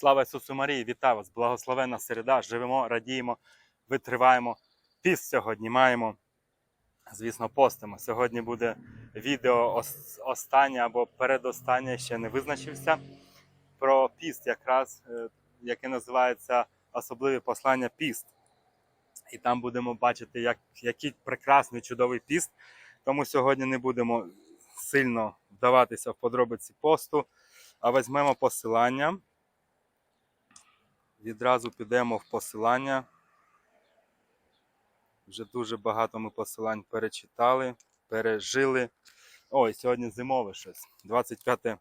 Слава Ісусу Марії! Вітаю вас! Благословенна середа! Живемо, радіємо, витриваємо. Піст сьогодні маємо. Звісно, постимо. Сьогодні буде відео останнє або передостаннє, ще не визначився. Про піст, якраз, е, яке називається особливе послання піст. І там будемо бачити, як, який прекрасний чудовий піст. Тому сьогодні не будемо сильно вдаватися в подробиці посту, а візьмемо посилання. Відразу підемо в посилання. Вже дуже багато ми посилань перечитали, пережили. Ой, сьогодні зимове щось. 25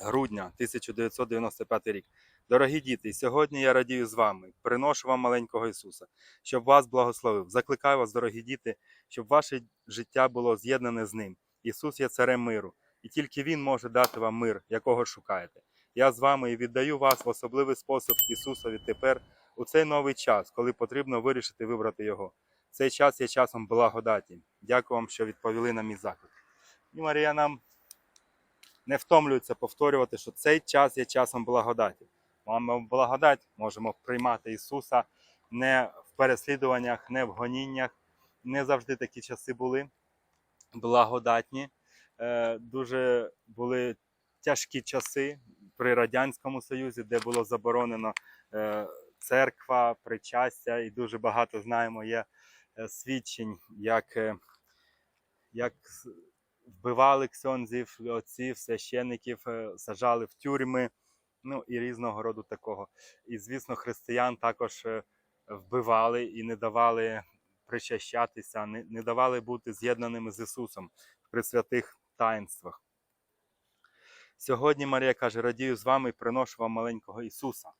грудня 1995 рік. Дорогі діти, сьогодні я радію з вами. Приношу вам маленького Ісуса, щоб вас благословив. Закликаю вас, дорогі діти, щоб ваше життя було з'єднане з ним. Ісус є царем миру, і тільки Він може дати вам мир, якого шукаєте. Я з вами і віддаю вас в особливий спосіб Ісусові тепер у цей новий час, коли потрібно вирішити вибрати Його. Цей час є часом благодаті. Дякую вам, що відповіли на мій заклик. І Марія нам не втомлюється повторювати, що цей час є часом благодаті. Маємо благодать, можемо приймати Ісуса не в переслідуваннях, не в гоніннях. Не завжди такі часи були благодатні. Е, Дуже були тяжкі часи при Радянському Союзі, де було заборонено е, церква, причастя, і дуже багато знаємо є е, свідчень, як, е, як вбивали ксьонзів, отців, священиків, е, сажали в тюрми, ну і різного роду такого. І, звісно, християн також вбивали і не давали причащатися, не, не давали бути з'єднаними з Ісусом при святих таїнствах. Сьогодні Марія каже: радію з вами і приношу вам маленького Ісуса.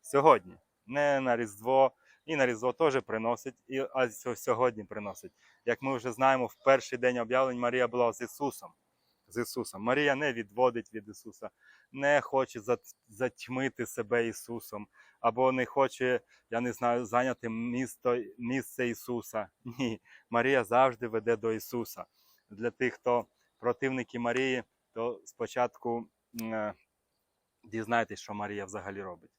Сьогодні, не на Різдво, і на Різдво теж приносить, і, а сьогодні приносить. Як ми вже знаємо, в перший день об'явлень Марія була з Ісусом. З Ісусом. Марія не відводить від Ісуса, не хоче затьмити себе Ісусом, або не хоче, я не знаю, зайняти місто, місце Ісуса. Ні, Марія завжди веде до Ісуса. Для тих, хто противники Марії, то спочатку е, дізнайтесь, що Марія взагалі робить.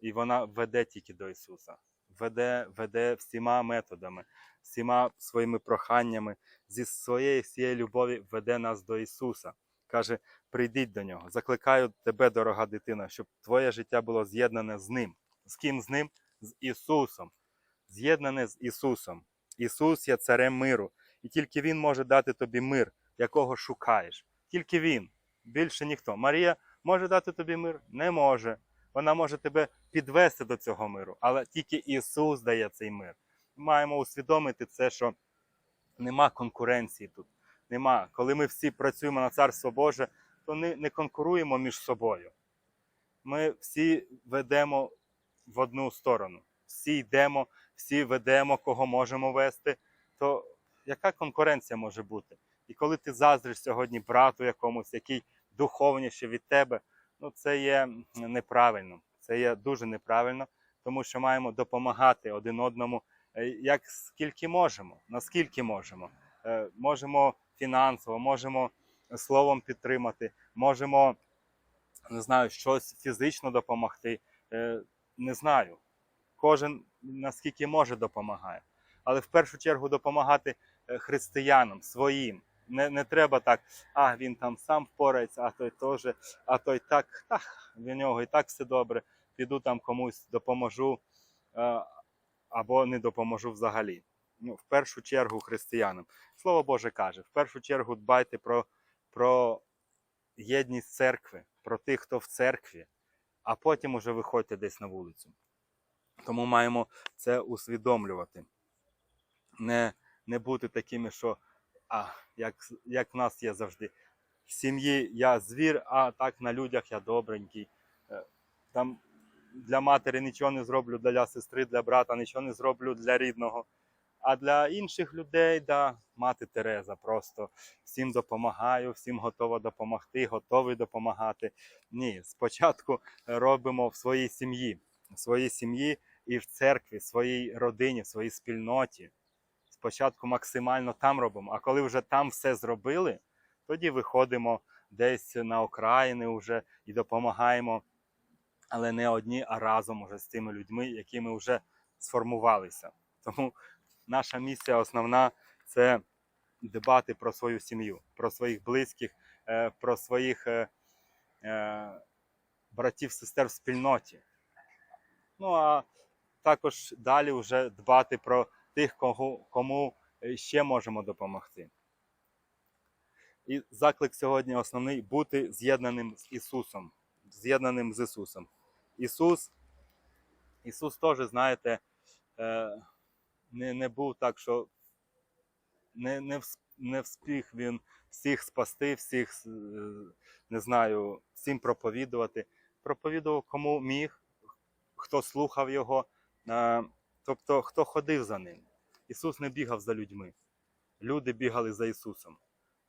І вона веде тільки до Ісуса. Веде, веде всіма методами, всіма своїми проханнями, зі своєї всієї любові веде нас до Ісуса. Каже: прийдіть до нього. Закликаю тебе, дорога дитина, щоб твоє життя було з'єднане з Ним. З ким з ним? З Ісусом. З'єднане з Ісусом. Ісус є царем миру, і тільки Він може дати тобі мир, якого шукаєш. Тільки Він, більше ніхто. Марія може дати тобі мир? Не може. Вона може тебе підвести до цього миру, але тільки Ісус дає цей мир. Ми маємо усвідомити це, що нема конкуренції тут. Нема. Коли ми всі працюємо на Царство Боже, то не, не конкуруємо між собою. Ми всі ведемо в одну сторону. Всі йдемо, всі ведемо, кого можемо вести. То яка конкуренція може бути? І коли ти заздриш сьогодні брату якомусь, який духовніше від тебе, ну це є неправильно. Це є дуже неправильно, тому що маємо допомагати один одному, е, як скільки можемо, наскільки можемо. Е, Можемо фінансово, можемо словом підтримати, можемо не знаю, щось фізично допомогти. Е, Не знаю. Кожен наскільки може допомагає. Але в першу чергу допомагати християнам своїм. Не, не треба так, а він там сам впорається, а той теж, а той так, так, в нього і так все добре. Піду там комусь допоможу е, або не допоможу взагалі. Ну, в першу чергу християнам. Слово Боже каже: в першу чергу дбайте про, про єдність церкви, про тих, хто в церкві, а потім уже виходьте десь на вулицю. Тому маємо це усвідомлювати. Не, не бути такими, що а, як, як в нас є завжди. В сім'ї я звір, а так на людях я добренький. Е, Там для матері нічого не зроблю, для сестри, для брата нічого не зроблю для рідного. А для інших людей, да, мати Тереза просто всім допомагаю, всім готова допомогти, готовий допомагати. Ні, спочатку робимо в своїй сім'ї, в своїй сім'ї і в церкві, в своїй родині, в своїй спільноті. Спочатку максимально там робимо, а коли вже там все зробили, тоді виходимо десь на окраїни вже і допомагаємо але не одні, а разом уже з тими людьми, які ми вже сформувалися. Тому наша місія основна це дбати про свою сім'ю, про своїх близьких, е, про своїх е, е, братів, сестер в спільноті. Ну а також далі вже дбати про тих, кого, кому е, ще можемо допомогти. І заклик сьогодні основний бути з'єднаним з Ісусом. З'єднаним з Ісусом. Ісус, Ісус теж, знаєте, е, не, не був так, що не, не, не встиг він всіх спасти, всіх, е, не знаю, всім проповідувати. Проповідував кому міг, хто слухав його, тобто хто ходив за ним. Ісус не бігав за людьми. Люди бігали за Ісусом.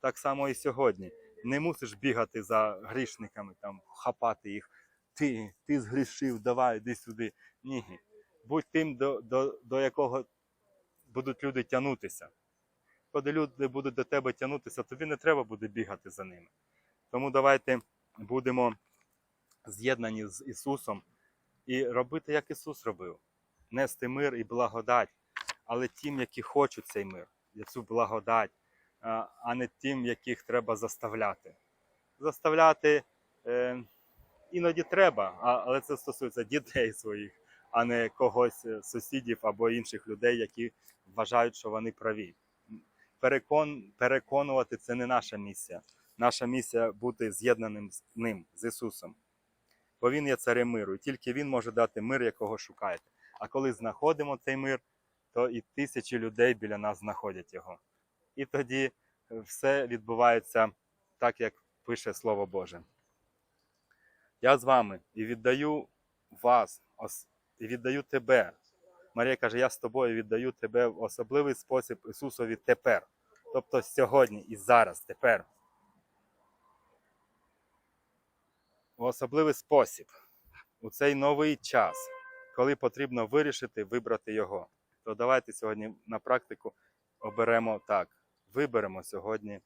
Так само і сьогодні. Не мусиш бігати за грішниками, там, хапати їх. Ти, ти згрішив, давай, іди сюди. Ні. Будь тим, до, до, до якого будуть люди тягнутися. Коли люди будуть до тебе тягнутися, тобі не треба буде бігати за ними. Тому давайте будемо з'єднані з Ісусом і робити, як Ісус робив. Нести мир і благодать, але тим, які хочуть цей мир, цю благодать, а а не тим, яких треба заставляти. Заставляти е, іноді треба, але це стосується дітей своїх, а не когось е, сусідів або інших людей, які вважають, що вони праві. Перекон, переконувати це не наша місія. Наша місія бути з'єднаним з ним, з Ісусом. Бо Він є царем миру, і тільки Він може дати мир, якого шукаєте. А коли знаходимо цей мир, то і тисячі людей біля нас знаходять його. І тоді е, все відбувається так, як пише Слово Боже. Я з вами і віддаю вас, і віддаю тебе. Марія каже, я з тобою віддаю тебе в особливий спосіб Ісусові тепер. Тобто сьогодні і зараз, тепер. В особливий спосіб, у цей новий час, коли потрібно вирішити вибрати його. То давайте сьогодні на практику оберемо так. Виберемо сьогодні,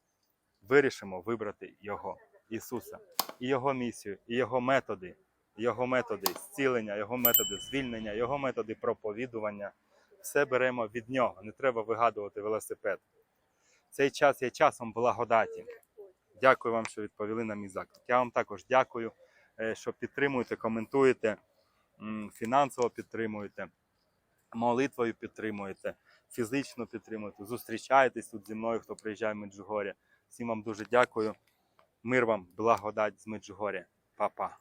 вирішимо вибрати Його, Ісуса, і Його місію, і Його методи, Його методи зцілення, Його методи звільнення, Його методи проповідування. Все беремо від Нього. Не треба вигадувати велосипед. Цей час є часом благодаті. Дякую вам, що відповіли на мій заклик. Я вам також дякую, е, що підтримуєте, коментуєте, фінансово підтримуєте, молитвою підтримуєте, фізично підтримуєте, зустрічаєтесь тут зі мною, хто приїжджає в Меджугорі. Всім вам дуже дякую. Мир вам, благодать з Меджугорі. Па-па.